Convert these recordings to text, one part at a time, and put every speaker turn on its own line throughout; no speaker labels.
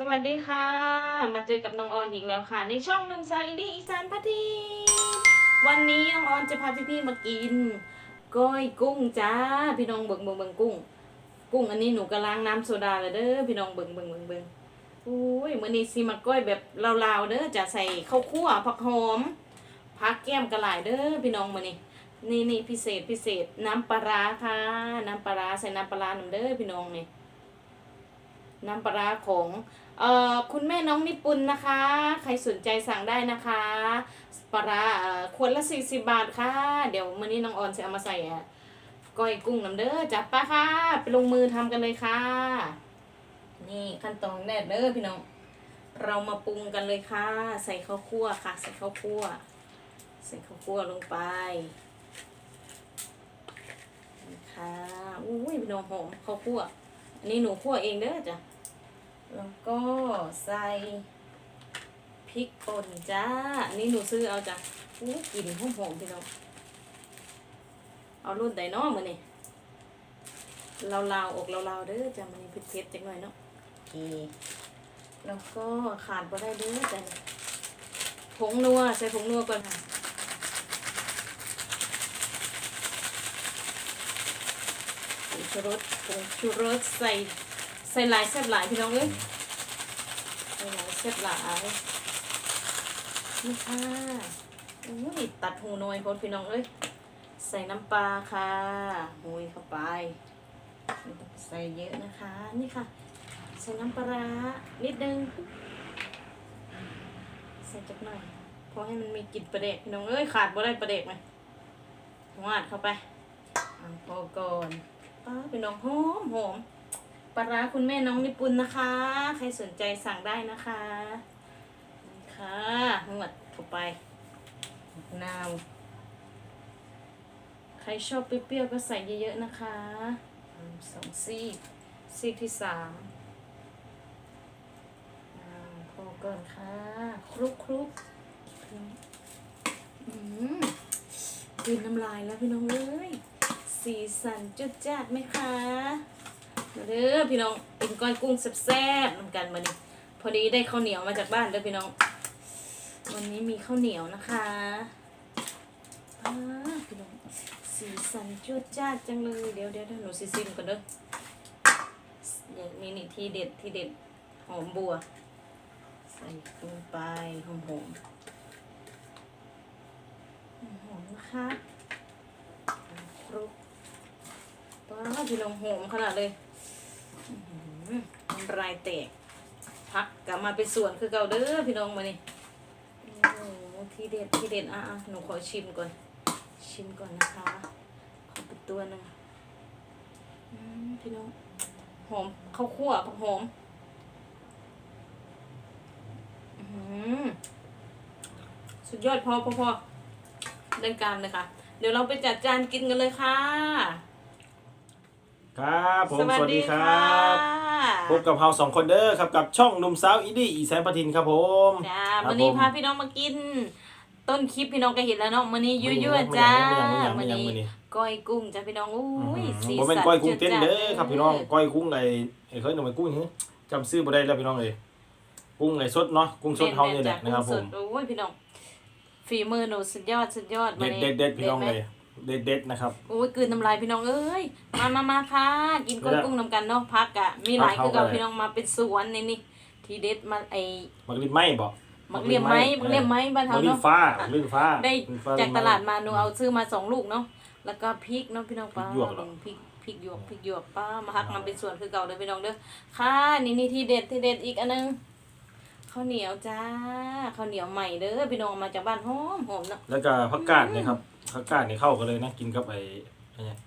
สวัสดีค่ะ มาเจอกับน้องออนอีกแล้วค่ะ ในช่องนึ่งสายอินดี้อีสานพัทีวันนี้น้องออนจะพาพี่ๆมากินก้อยกุ้งจ้าพี่น้องเบิ่งเบิ่งเบิ่งกุ้ง กุ้งอันนี้หนูกำล้างน้ำโซดาเลยเด้อพี่น้องเบิ่งเบิ่งเบิ่งเบิ่งอุ้ยมื้อนี้สิมาก้อยแบบลาวๆเด้อจะใส่ข้าวคั่วผักหอมผักแก้มกระหลายเด้อพี่น้องมื้อนี้นี่นี่พิเศษพิเศษน้ำปลาค่ะน้ำปลาใส่น้ำปลาร้าหนึ่งเด้อพี่น้องนี่ น้ำปลาร้าของเอ่อคุณแม่น้องนิปุนนะคะ ใครสนใจสั่งได้นะคะปลาร้าเอ่อขวดละสี่สิบบาทค่ะ เดี๋ยวมื้อนี้น้องออนจะเอามาใส่อะก้อยกุ้งน้ำเด้อจับปะค่ะไปลงมือทำกันเลยค่ะ นี่ขั้นตอนแรกเด้อพี่น้อง เรามาปรุงกันเลยค่ะ ใส่ข้าวคั่วค่ะ ใส่ข้าวคั่ว ใส่ข้าวคั่วลงไปนี่ค่ะอุ้ยพี่น้องหอมข้าวคั่ว อันนี้หนูคั่วเองเด้อจ้ะ แล้วก็ใส่พริกป่นจ้า อันนี้หนูซื้อเอาจ้ะอู้กลิ่นหอมๆพี่น้อง เอารุ่นใดเนาะมื้อนี้ลาวๆอกลาวๆเด้อจ้ะมันนี้เผ็ดๆจังหน่อยเนาะโอเคแล้วก็ขาดบ่ได้เด้อจ้ะนี่ผงนัวใส่ผงนัวก่อนค่ะ ชูรสผงชูรสใส่ใส่หลายแซ่บหลายพี่น้องเอ้ยใส่หลายแซ่บหลายนี่ค่ะอุ้ยตัดหูหน่อยพนพี่น้องเอ้ยใส่น้ำปลาค่ะหุยเข้าไปไม่ต้องใส่เยอะนะคะ นี่ค่ะ ใส่น้ำปลาร้านิดนึง ใส่จักหน่อยเพราะให้มันมีกลิ่นประเดกพี่น้องเอ้ยขาดบ่ได้ประเดกไหมวาดเข้าไปอะพอก่อน ป้าเป็นน้องหอมหอมปลาร้าคุณแม่น้องนิปุนนะคะ ใครสนใจสั่งได้นะคะนี่ค่ะนวดเข้าไปนาวใครชอบเปรี้ยวๆก็ใส่เยอะๆนะคะสองซีกซีกที่สามพอก่อนค่ะ คลุกคลุกๆอืมกินน้ำลายแล้วพี่น้องเอ้ย สีสันจุดจัดไหมคะมาเด้อพี่น้องเป็นก้อยกุ้งแซ่บๆเหมือนกันมาดิพอดีได้ข้าวเหนียวมาจากบ้านเด้อพี่น้อง วันนี้มีข้าวเหนียวนะคะอ้าพี่น้องสีสันจุดจัดจังเลยเดี๋ยวเดี๋ยวเดี๋ยวหนูซิซิมก่อนเด้ออย่างนี้นี่ที่เด็ดที่เด็ดหอมบัว ใส่ลงไปหอมหอมหอมนะคะครุก ป้าพี่ลงหอมขนาดเลยลายแตกพักกลับมาเป็นส่วนคือเก่าเด้อพี่น้องมานี่โอ้โหที่เด็ดที่เด็ดอะหนูขอชิมก่อน ชิมก่อนนะคะ ขอเป็นตัวหนึ่งพี่น้องหอมข้าวคั่วผักหอมสุดยอดพอพอพอดินการเลยค่ะ เดี๋ยวเราไปจัดจานกินกันเลยค่ะ
ครับผมสวัสดีครับะพบกับเราสองคนเด้อครับกับช่องหนุ่มสาวอินดี้อีแสนปทินครับผม
จ้า
ครับ
วันนี้
ผม
พาพี่น้องมากิน ต้นคลิปพี่น้องก็เห็นแล้วเนาะมื้อนี้ยั่วๆจ้า
ไม่
มื้อ
ยัง
นี้
ไม่ยังไม่ยัง
ก้อยกุ้งจ้าพี่น้องอุ้ยสี
ผมเป็น
สัน
ก้อยกุ้งเต้นเด้อ
จัๆ
ครับพี่น้องก้อยกุ้งไอ้ไอ้เคยหนุ่มกุ้งนี่จำซื้อบ่ได้แล้วพี่น้องเลยกุ้งไอ้สดเนาะกุ้งสดเฮาเนี่ยแหละ
แม่
นะครับผ
กุ้
ม
งสดโอ้ยพี่น้องฝีมือหนูสุดยอดสุดยอด
เด็ด
มื้อ
เด็ดเด็ดพี่น้อง
ไหม
เลย เด็ดเด็ดนะครับ
โอ้ยกลืนน้ำลายพี่น้องเอ้ยมามามาค่ะกินก้อย
แล้ว
กุ้งนำกันเนาะพักอะมีหลาย
พัก
คือ
เข้า
เก่า
ไป
พี่น้องมาเป็นสวนนี่นี่ทีเด็ดมาไอ
มักลิ้นไหมบ่
มักเลียมไม้มักเลียมไม้บ้าน
มั
เฮาก
ลิ้น
เนาะ
ฟ้ามักลิ้นฟ้า
ได้
ลิ้นฟ้
จาก
ลิ้น
ต
ไม้
ลาดมาหนูเอาซื้อมาสองลูกเนาะแล้วก็พริกเนาะพี่น้องป้า
พริกหยวกเหรอ
พริกพริกหยวกพริกหยวกป้ามาหักมันเป็นส่วนคือเก่าเลยพี่น้องเด้อค่ะนี่นี่ที่เด็ดที่เด็ดอีกอันนึง ข้าวเหนียวจ้าข้าวเหนียวใหม่เด้อพี่น้องมาจากบ้านหอมหอมเนาะ
แล้วก็ผักกาดนี่ครับผักกาดนี่เข้ากันเลยนะกินกับไอ้ไอ้เนี่ย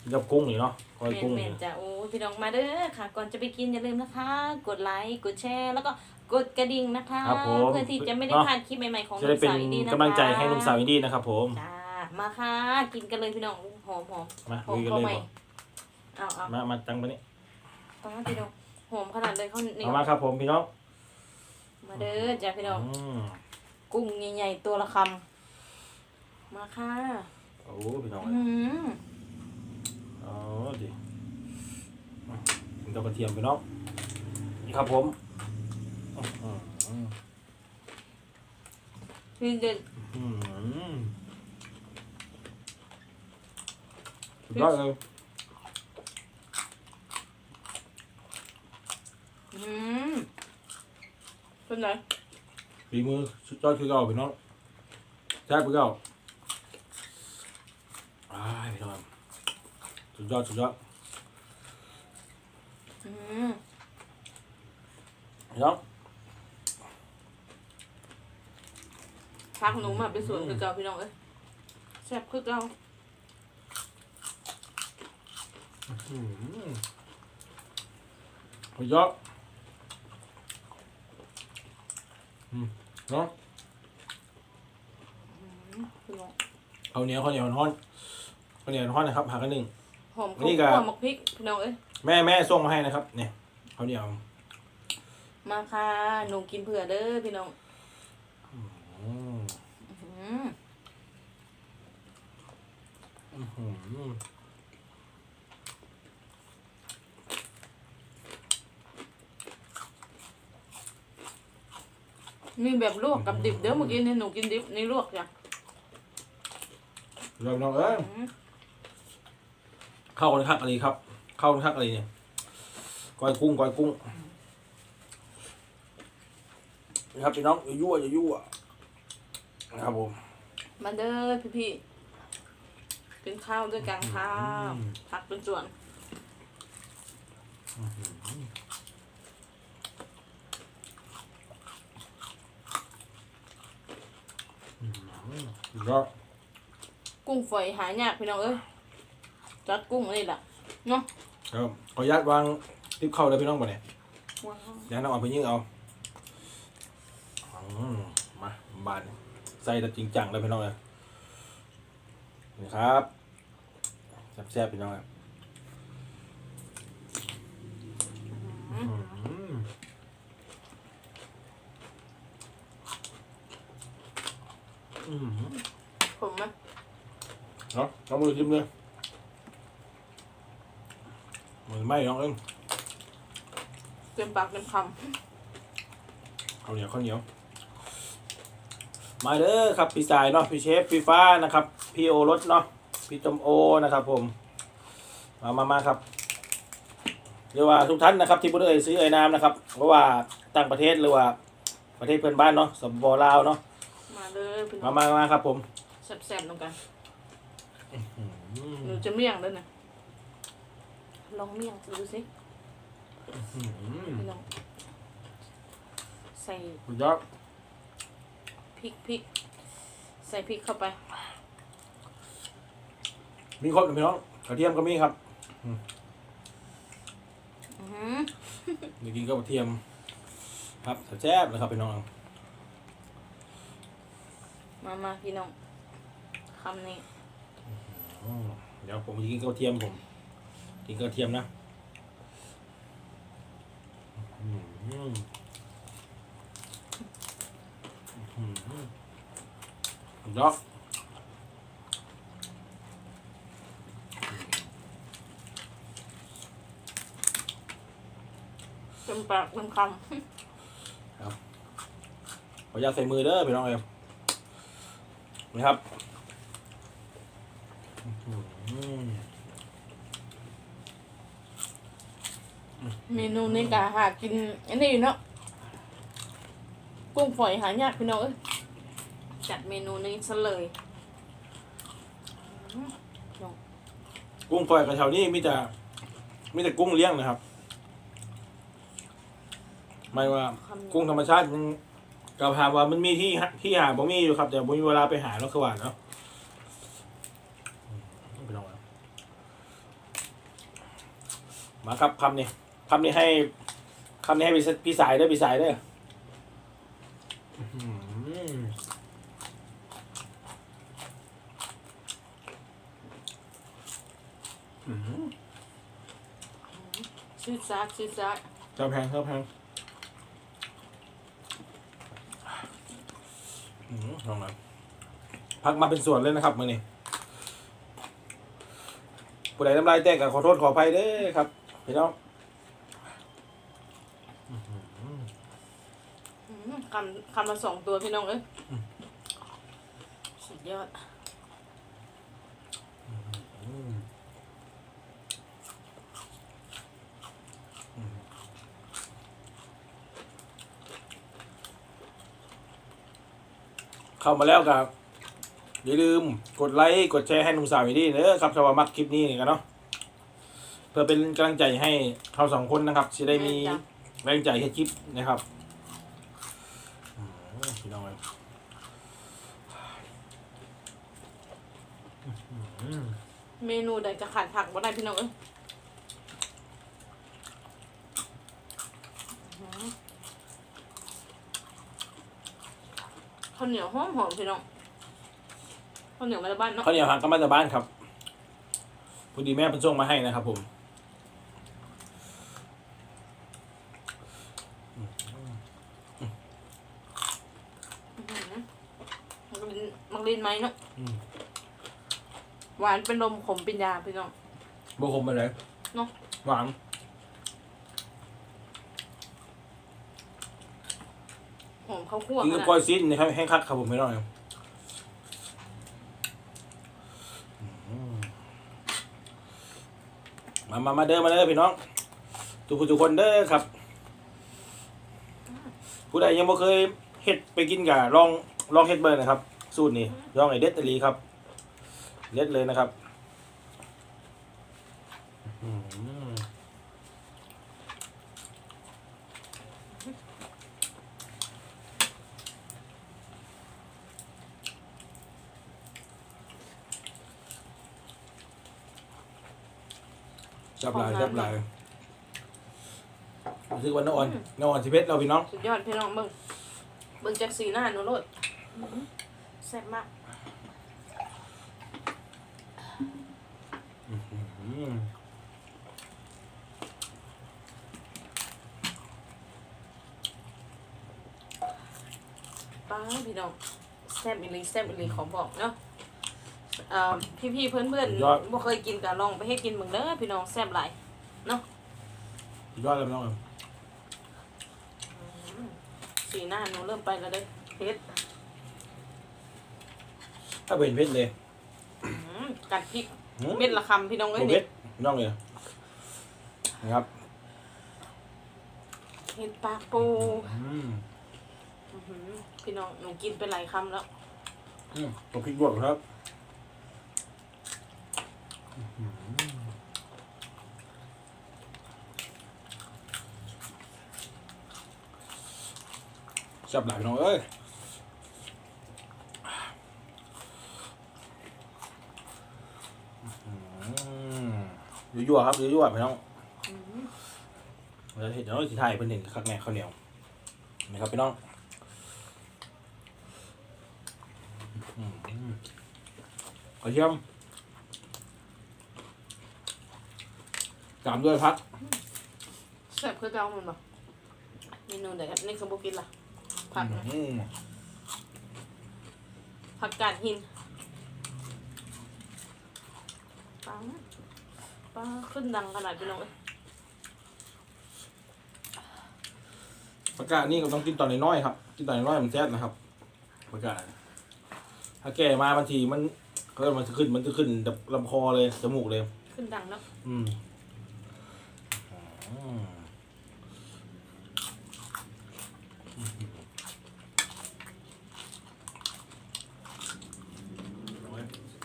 กินกับกุ้งนี่เนาะก้อย
เม
กุ้
น
ง
เม
นี่
นจ้าโอ้พี่น้องมาเด้อค่ะ ก่อนจะไปกินอย่าลืมนะคะ กดไลค์กดแชร์แล้วก็กดกระดิ่งนะคะ
ครับผม
เพื่อที่จะไม่ได้พลาดคลิปใหม่ๆของ
จะได้เป็น
สาวอินดี้นะคะ
กำลังใจให้หนุ่มสาวอินดี้นะครับผม
จ้ามาค่ะกินกันเลยพี่น้องหอมหอม
มา
หอม
ลุยกัน
เข้า
เลย
ใหม่
บ่
เอาเอา
มามาตั้งไปนี่
ป้าพี่น้องหอมขนาดเลยข้าวเหนียว
เอามาครับผมพี่น้อง
มาเด้อจ้าพี่น้อง
อืม
กุ้งใหญ่ๆตัวละคำ มาค่ะ
โอ้พี่น้อง
อืม
อ๋อดิกินกับกระเทียมพี่น้องนี่ครับผมอืมอืม
ที่เด็ด
อืมสุดยอดเลย
อืม เป็นไง
ฝีมือสุดยอดคือเก่าพี่น้องแซ่บคือเก่าอ้ายพี่น้องสุดยอดสุดยอด
อืม
พี่น้อง
พักหนูมาไปสวนคือเก่าพี่น้องเอ้ยแซ่บคือเก่า
อืมสุดยอดอืม เนาะ
อืมพี่น้อง
ข้าวเหนียวข้าวเหนียวร้อนข้าวเหนียวร้อนนะครับหากันหนึ่ง
หอม
นี่
ข้าว
ก็
คั่วหมกพริกพี่น้องเอ้ย
แม่แม่ส่งมาให้นะครับ เนี่ยข้าวเหนียว
มาค่ะหนูกินเผื่อเด้อพี่น้อง
อืม
อืม
อืม
มีแบบลวกกับดิบเด้อเมื่อกี้เนี่ยหนูกินดิบนี่ลวกจ้ะ
เราน้องเอ้ย
อืม
เข้ากันคักอะไรครับ เข้ากันคักอะไรเนี่ยก้อยกุ้งก้อยกุ้งนะครับพี่น้องอย่ายั่วอย่ายั่วนะครับผม
มาเด้อพี่พี่ๆกินข้าวด้วยกันค่ะผักเป็นส่วน
ก็
กุ้งฝอยหายากพี่น้องเอ้ยจัดกุ้งนี่แหละเนาะ
ครับขออนุญาตวางทิปเข้าเลยพี่น้องป่ะเนี่ย
ว้าว
เดี๋ยวน้องเอาไปยิงเอาอืมมาบานใส่แต่จริงจังเลยพี่น้องเลยนี่ครับแซ่บๆพี่น้องครับอืม อืม
ผมไหม
เนาะเอามือจิ้มเลยมือไหม้น้องเอิ้ง
เต็มปากเต็มค
ข้าวเหนียวข้าวเหนียว มาเด้อครับพี่สายเนาะพี่เชฟพี่ฟ้านะครับพี่โอรสเนาะพี่ตมโอนะครับ ผม มามามาครับเรียกว่าทุกท่านนะครับที่บุได้เอ่ยซื้อเอ่ยนามนะครับ เพราะว่าต่างประเทศหรือว่าประเทศเพื่อนบ้านเนาะสปปลาวเนาะำ
มาเลยพี่น้
มา
อง
มามาครับผม
แซ่บๆตรงกัน
อืม
หนูจะเมี่ยงด้วยนะลองเมี่ยงดูสิ
อืม
พี่น้องใส่
สุดยอด
พริกพริกใส่พริกเข้าไป
มีครบเลยพี่น้องกระเทียมก็มีครับ
อือหือ
มีกินกับกระเทียม ครับแซ่บๆเลยครับพี่น้อง
มามาพี่น้องคำนี้
อืมเดี๋ยวผมจะกินกระเทียมผมกินกระเทียมนะอืมอืมอืมยอด
เต็มปากเต็มค
ขออนุญาตใส่มือเด้อพี่น้องเอ็ม นะครับอืมำ
เมนูนี้กะหากินอันนี้อยู่เนาะกุ้งฝอยหายากพี่น้องเอ้ยจัดเมนูนี้ซะเลยอื้อพี่น้อง
กุ้งฝอยกระเช้านี่มีแต่มีแต่กุ้งเลี้ยงนะครับ ไม่ว่า
คำนี้
กุ้งธรรมชาติมัน กับหาว่ามันมีที่หาที่หาบ่มีอยู่ครับ แต่บ่มีเวลาไปหาแล้วคือว่าเนาะอืมไปลองเอามาครับคำนี้คำนี้ให้คำนี้ให้พี่พี่สายเด้อพี่สายเด้ออื้อหืออื้อหือ
ชืดซาดชืดซาด
เจ้าแพงเจ้าแพงอื้อหือ ลองหน่อยพักมาเป็นส่วนเลยนะครับมือนี้ผู้ใดน้ำลายแตกก็ขอโทษขออภัยเด้อครับพี่น้องอื้อหือ
มคำคำละสองตัวพี่น้องเอ้ยสุดยอด
เข้ามาแล้วกับอย่าลืมกดไลค์กดแชร์ให้หนุ่มสาวอีกทีเด้อครับสำหรับมักคลิปนี้กันเนาะเพื่อเป็นกำลังใจให้เราสองคนนะครับจะได้มีแรงใจให้คลิปนะครับพี่น้องเอ้ยอืม
เมนูใดจะขาดผักบ่ได้พี่น้องเอ้ยอื้อหือข้าวเหนียวหอมหอมๆพี่น้องข้าวเหนียวมาจากบ้านเนาะ
ข้าวเหนียวหักก็มาจากบ้านครับพอดีแม่เพิ่นส่งมาให้นะครับผม
อื้อหือมันก็เป็นมักลินไหมเนาะ
อืม
หวานเป็นลมขมเป็นยาพี่น้อง
บ่คมไปเลย
เนาะ
หวาน
หอมข้าวคั่ว
กิน
ข
กับ
นาด
กล้อยซีนนะครับแห้งคักครับผมไม่ต้องเลยอืมมามามาเด้อมาเด้อพี่น้อง ทุกผู้ทุกคนเด้อครับ ผู้ใดยังบ่เคยเฮ็ดไปกินกับลองลองเฮ็ดเบอร์นะครับ สูตรนี้ลองไอเด็ดอหลีครับเด็ดเลยนะครับ จับหลายจับหลายรู้สึกว่าน้องอ่อนน้องอ่อนสิเพชรเราพี่น้อง
สุดยอดพี่น้องเบิ่งเบิ่งจากสีหน้าหนูโลดอื้อหือแซ่บมาก
อืม
ป้าพี่น้องแซ่บอีหลีแซ่บอีหลีขอบอกเนาะ เอ่อพี่ๆเพื่อนๆบ่เคยกินก็ลองไปให้กินเบิ่งเด้อพี่น้องแซ่บหลาย
สุดยอดเลยพี่น้องเอ้ย
สีหน้าหนูเริ่มไปแล้วเด้อเผ็ด
ถ้าเป็นเพชรเลย
อื้อหือกัดพริก
หืม
เม็ดละคำพี่น้องเอ้ย
โอเพ
นี่
ชรพี่น้องเลยนะครับ
เห็ดปากปู
อืม
อื้อหือพี่น้องหนูกินไปหลายคำแล้ว
อืมตัวพริกหยวกครับ จับหลายพี่น้องเอ้ยอืมยั่วๆครับยั่วๆพี่น้อง
อื้อหือ
เราเห็นแล้วสิไทยเป็นหนึ่งข้างในข้าวเหนียวนะครับพี่น้องอืมกระเทียม ตามด้วยพัก
แซ่บคือเก่ามันบ่เมนูใดครับนี่คือบ่กินล่ะผักนะ
อืม
ผักกาดหินปลาปลาขึ้นดังขนาดพี่น้องเอ้ย
ประกาศนี่ก็ต้องกินตอนน้อยๆครับ กินตอนน้อยๆมันแซ่บนะครับประกาศถ้าแก่มาบางทีมันก็มันจะขึ้นมันจะขึ้นแบบลำคอเลยจมูกเลย
ขึ้นดังแล้ว
อืมอืม
สุด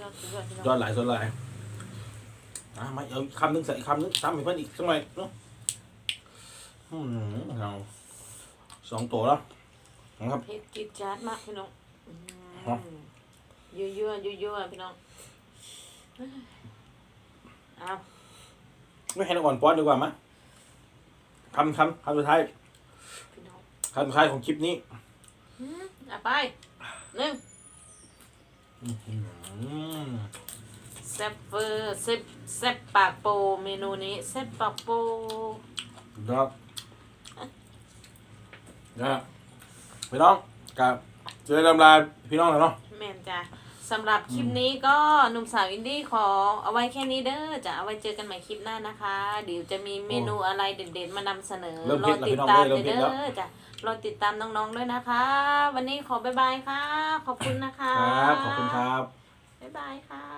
ยอดสุดยอดพี่น้อง
ยอดหลายส่วนหลายอะมาเอาอีกคำนึงใส่อีกคำนึงซ้ำอีกเพิ่นอีกสักหน่อยเนาะอืมเอาสองตัวแล้วนะครับ
เผ็ดจี๊ดจ๊าดมากพี่น้องอื
ฮะ
มยั่วยั่วยั่วยั่วๆพี่น้องเอา
ไม่ให้น้องอ่อนป้อนดีกว่ามะ คำคำคำสุดท้าย
พี่น้อง
คำสุดท้ายของคลิปนี้
อืมอะไปหนึ่ง
อืม
แซ่บเฟอร์แซ่บแซ่บปากโปเมนูนี้แซ่บปากโป
สุดยอดนะพี่น้องกับเจอลำลาพี่น้องแล้วเนาะ
แม่นจ้ะ สำหรับคลิปนี้ก็หนุ่มสาวอินดี้ขอเอาไว้แค่นี้เด้อจะเอาไว้เจอกันใหม่คลิปหน้านะคะ เดี๋ยวจะมีเมนูอะไรเด็ดๆมานำเสนอ
เริ่ม
ร
เผ็
อ
ดแล้ว
ติ
พี่
ด
น้อง
ตาม
เริ่
เล
ม
ย
เผ็ด
เด้
แล้ว
อจ้ะรอติดตามน้องๆด้วยนะคะ วันนี้ขอบ๊ายบายค่ะ ขอบคุณนะคะ
ครับ ขอบคุณครับ
บ๊ายบายค่ะ